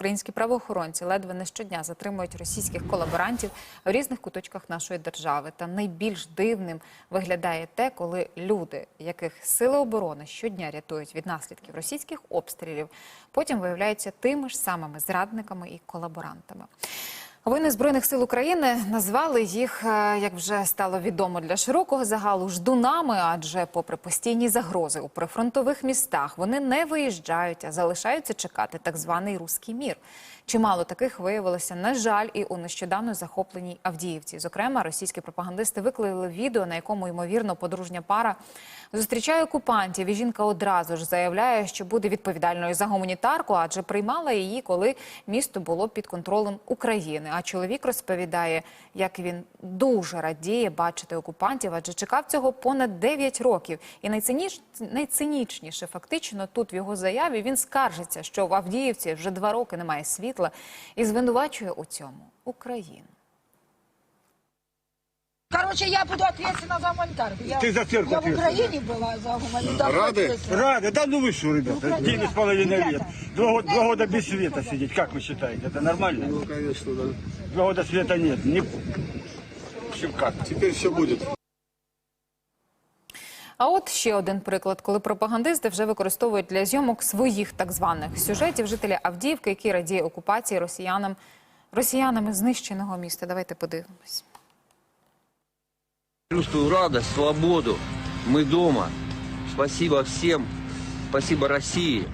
Українські правоохоронці ледве не щодня затримують російських колаборантів в різних куточках нашої держави. Та найбільш дивним виглядає те, коли люди, яких сили оборони щодня рятують від наслідків російських обстрілів, потім виявляються тими ж самими зрадниками і колаборантами. Воїни збройних сил України назвали їх, е, як вже стало відомо для широкого загалу, ждунами, адже, попри постійні загрози у прифронтових містах, вони не виїжджають, а залишаються чекати так званий руський мір. Чимало таких виявилося, на жаль, і у нещодавно захопленій Авдіївці. Зокрема, російські пропагандисти виклали відео, на якому ймовірно подружня пара зустрічає окупантів. І жінка одразу ж заявляє, що буде відповідальною за гуманітарку, адже приймала її, коли місто було під контролем України. А чоловік розповідає, як він дуже радіє бачити окупантів, адже чекав цього понад 9 років. І найцинніш... найцинічніше, фактично, тут в його заяві він скаржиться, що в Авдіївці вже два роки немає світла, і звинувачує у цьому Україну. Короче, я буду ответственна за гуманитарку. Я, Ты за церковь Я в ответственна. Украине была за гуманитарку. Рады? ответственна. Рада, да ну вы что, ребята, конечно. девять с половиной лет. Ребята, Два, го- два года без света сидеть, как вы считаете, это нормально? Ну, конечно, да. Два года света нет, не... В общем, как? Теперь все будет. А от ще один приклад, коли пропагандисти вже використовують для зйомок своїх так званих сюжетів жителя Авдіївки, який радіє окупації росіянам росіянами знищеного міста. Давайте подивимось. Чувствую радость, свободу. Мы дома. Спасибо всем. Спасибо России.